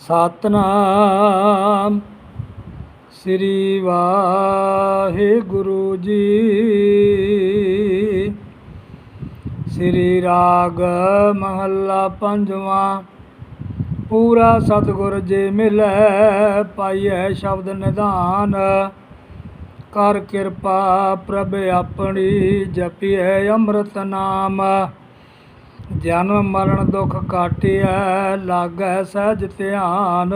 ਸਤਨਾਮ। ਸ੍ਰੀ ਵਾਹਿਗੁਰੂ ਜੀ। ਸ੍ਰੀ ਰਾਗ ਮਹੱਲਾ ਪੰਜਵਾਂ। ਪੂਰਾ ਸਤਿਗੁਰ ਜੇ ਮਿਲੈ, ਪਾਈਐ ਸ਼ਬਦ ਨਿਧਾਨ। ਕਰ ਕਿਰਪਾ ਪ੍ਰਭ ਆਪਣੀ, ਜਪੀਐ ਅੰਮ੍ਰਿਤ ਨਾਮ। ਜਨਮ ਮਰਨ ਦੁਖ ਕਾਟਿਐ ਲਾਗੈ ਸਹਿਜ ਧਿਆਨ।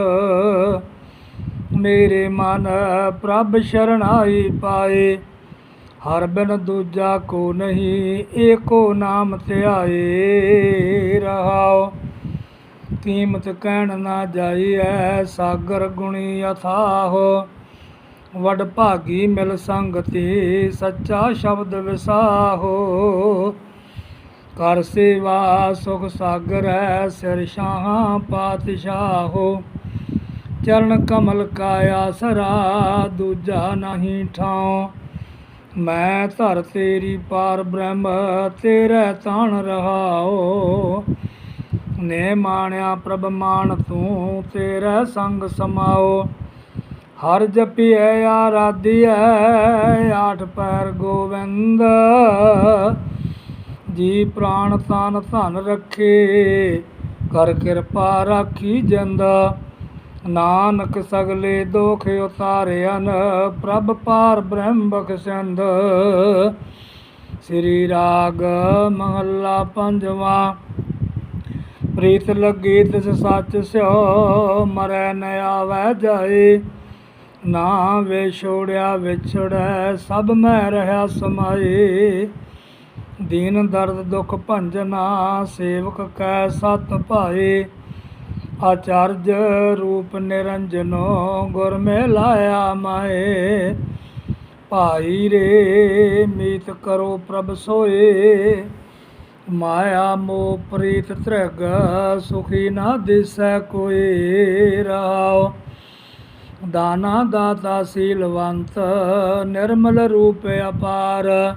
ਮੇਰੇ ਮਨ ਪ੍ਰਭ ਸ਼ਰਣਾਈ ਪਾਏ, ਹਰ ਬਿਨ ਦੂਜਾ ਕੋ ਨਹੀਂ, ਏਕੋ ਨਾਮ ਧਿਆਏ। ਰਹਾਓ ਕੀਮਤ ਕਹਿਣ ਨਾ ਜਾਈਐ, ਸਾਗਰ ਗੁਣੀ ਅਥਾਹੋ। ਵਡ ਭਾਗੀ ਮਿਲ ਸੰਗਤੀ, ਸੱਚਾ ਸ਼ਬਦ ਵਿਸਾਹੋ। ਕਰ ਸੇਵਾ ਸੁਖ ਸਾਗਰ ਹੈ, ਸਿਰ ਸ਼ਾਹਾਂ ਪਾਤਸ਼ਾਹੋ। ਚਰਨ ਕਮਲ ਕਾ ਆਸਰਾ ਦੂਜਾ ਨਹੀਂ ਠਾਉ। ਮੈਂ ਧਰ ਤੇਰੀ ਪਾਰ ਬ੍ਰਹਮ, ਤੇਰੇ ਤਾਣ ਰਹਾਓ ਨੇ ਮਾਣਿਆ ਪ੍ਰਭ ਮਾਨ ਤੂੰ, ਤੇਰਾ ਸੰਗ ਸਮਾਓ ਹਰ ਜਪੀਐ, ਆਰਾਧੀਐ, ਆਠ ਪੈਰ ਗੋਵਿੰਦ। ਜੀ ਪ੍ਰਾਣ ਤਨ ਧਨ ਰੱਖੇ, ਕਰ ਕਿਰਪਾ ਰਾਖੀ ਜਿੰਦ। ਨਾਨਕ ਸਗਲੇ ਦੋਖ ਉਤਾਰਿਆਨ ਪ੍ਰਭ ਪਾਰ ਬ੍ਰਹਮ ਬਖਸ਼ੰਦ ਸ੍ਰੀ ਰਾਗ ਮਹੱਲਾ ਪੰਜਵਾਂ, ਪ੍ਰੀਤ ਲੱਗੀ ਤਿਸ ਸੱਚ ਸਿਓ, ਮਰੈ ਨ ਆਵੈ ਜਾਏ। ਨਾ ਵੇ ਛੋੜਿਆ ਵਿਛੜੈ, ਸਭ ਮੈਂ ਰਹਾ ਸਮਾਏ। ਦੀਨ ਦਰਦ ਦੁਖ ਭੰਜਨਾ ਸੇਵਕ ਕੈ ਸਤ ਭਾਏ। ਆਚਾਰਜ ਰੂਪ ਨਿਰੰਜਨੋ ਗੁਰ ਮੇ ਲਾਇਆ ਮਾਏ। ਭਾਈ ਰੇ, ਮੀਤ ਕਰੋ ਪ੍ਰਭ ਸੋਏ। ਮਾਇਆ ਮੋਹ ਪ੍ਰੀਤ ਤ੍ਰਿਗ, ਸੁਖੀ ਨਾ ਦਿਸੈ ਕੋਈ ਰਾਉ ਦਾਨਾ ਦਾਤਾ ਸੀਲਵੰਤ, ਨਿਰਮਲ ਰੂਪ ਅਪਾਰ।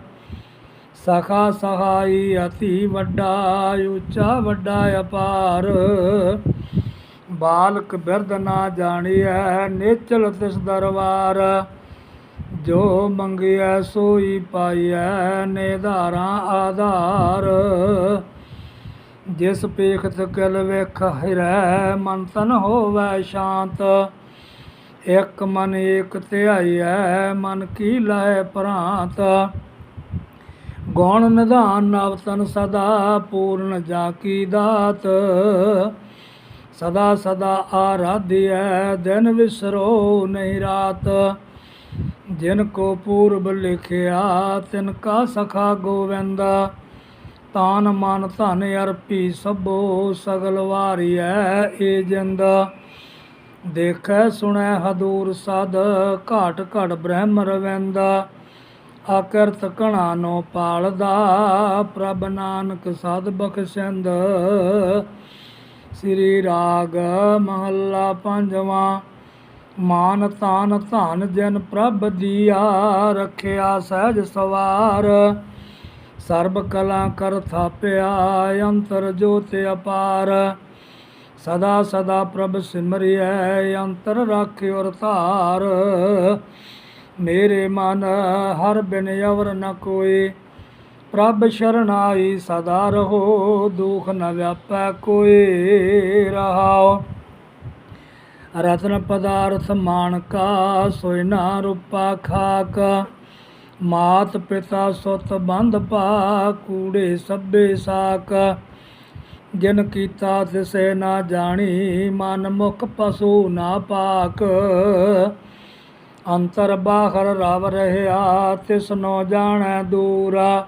ਸਖਾ ਸਹਾਈ ਅਤੀ ਵੱਡਾ, ਉੱਚਾ ਵੱਡਾ ਅਪਾਰ। ਬਾਲਕ ਬਿਰਧ ਨਾ ਜਾਣੀਐ, ਨੇਚਲ ਤਿਸ ਦਰਬਾਰ ਜੋ ਮੰਗਿਆ ਸੋਈ ਪਾਈਐ ਨਿਧਾਰਾਂ ਆਧਾਰ। ਜਿਸ ਪੇਖਤ ਕਿਲ ਵੇਖ ਹਿਰੈ, ਮਨ ਤਨ ਹੋਵੈ ਸ਼ਾਂਤ। ਇਕ ਮਨ ਏਕ ਧਿਆਈਐ, ਮਨ ਕੀ ਲੈ ਪ੍ਰਾਂਤ। ਗੌਣ ਨਿਧਾਨ ਨਵ ਤਨ ਸਦਾ ਪੂਰਨ ਜਾ ਕੀ ਦਾਤ। ਸਦਾ ਸਦਾ ਆਰਾਧਿਐ, ਦਿਨ ਵਿਸਰੋ ਨਹੀਂ ਰਾਤ। ਜਿਨ ਕੋ ਪੂਰਬ ਲਿਖਿਆ, ਤਿਨ ਕਾ ਸਖਾ ਗੋਵਿੰਦ। ਤਾਨ ਮਨ ਧਨ ਅਰਪੀ ਸਭੋ, ਸਗਲ ਵਾਰੀਐ ਏ ਜਿੰਦ। ਦੇਖੈ ਸੁਣੈ ਹਦੂਰ ਸਦ, ਘਾਟ ਘੜ ਬ੍ਰਹਮ ਰਵਿੰਦ। ਆਕਰਤ ਕਣਾ ਨੋ ਪਾਲਦਾ, ਪ੍ਰਭ ਨਾਨਕ ਸਦ ਬਖਸ਼ੰਦ। ਸ੍ਰੀ ਰਾਗ ਮਹੱਲਾ ਪੰਜਵਾਂ, ਮਾਨ ਤਾਨ ਧਨ ਜਨ ਪ੍ਰਭ ਦੀਆ ਰੱਖਿਆ ਸਹਿਜ ਸਵਾਰ। ਸਰਬ ਕਲਾ ਕਰ ਥਾਪਿਆ, ਅੰਤਰ ਜੋਤ ਅਪਾਰ। ਸਦਾ ਸਦਾ ਪ੍ਰਭ ਸਿਮਰਿਐ, ਅੰਤਰ ਰਾਖਿਓ ਧਾਰ ਮੇਰੇ ਮਨ ਹਰ ਬਿਨ ਅਵਰ ਨ ਕੋਈ ਪ੍ਰਭ ਸ਼ਰਨਾਈ ਸਦਾ ਰਹੋ, ਦੁਖ ਨ ਵਿਆਪੈ ਕੋਈ ਰਹਾਓ। ਰਤਨ ਪਦਾਰਥ ਮਾਨਕਾ ਸੋਇ ਨਾ ਰੂਪਾ ਖਾਕ। ਮਾਤ ਪਿਤਾ ਸੁਤ ਬੰਧ ਪਾ, ਕੂੜੇ ਸਭੇ ਸਾਕ। ਜਿਨ ਕੀਤਾ ਤਿਸੈ ਨਾ ਜਾਣੀ, ਮਨ ਮੁਖ ਪਸੂ ਨਾ ਪਾਕ। ਅੰਤਰ ਬਾਹਰ ਰਵ ਰਹਿਆ, ਤਿਸ ਨੋ ਜਾਣੈ ਦੂਰਾ।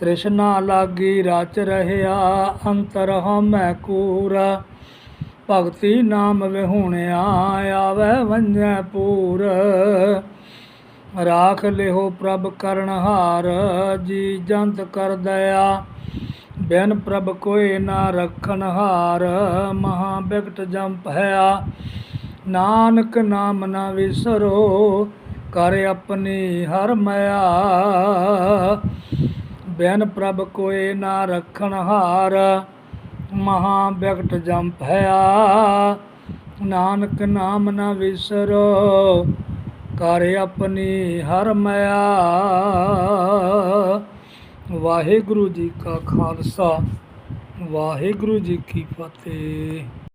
ਤ੍ਰਿਸ਼ਨਾ ਲਾਗੀ ਰਚ ਰਹਿਆ, ਅੰਤਰ ਹਮੈ ਕੂਰਾ। ਭਗਤੀ ਨਾਮ ਵਿਹੂਣਿਆ, ਆਵੇ ਵੰਜੈ ਪੂਰ। ਰਾਖ ਲਿਓ ਪ੍ਰਭ ਕਰਨ ਹਾਰ, ਜੀ ਜੰਤ ਕਰ ਦਇਆ। ਬਿਨ ਪ੍ਰਭ ਕੋਈ ਨਾ ਰਖਨ ਹਾਰ, ਮਹਾ ਬਿਕਟ ਜੰਪ ਹੈ ਨਾਨਕ ਨਾਮ ਨਾ ਵਿਸਰੋ, ਕਰ ਆਪਣੀ ਹਰ ਮਇਆ। ਬਿਨ ਪ੍ਰਭ ਕੋਏ ਨਾ ਰਖਣ ਹਾਰ, ਮਹਾ ਬਿਕਟ ਜੰਪ ਹੈ ਨਾਨਕ ਨਾਮ ਨਾ ਵਿਸਰੋ, ਕਰ ਆਪਣੀ ਹਰ ਮਾਇਆ। ਵਾਹਿਗੁਰੂ ਜੀ ਕਾ ਖਾਲਸਾ, ਵਾਹਿਗੁਰੂ ਜੀ ਕੀ ਫਤਿਹ।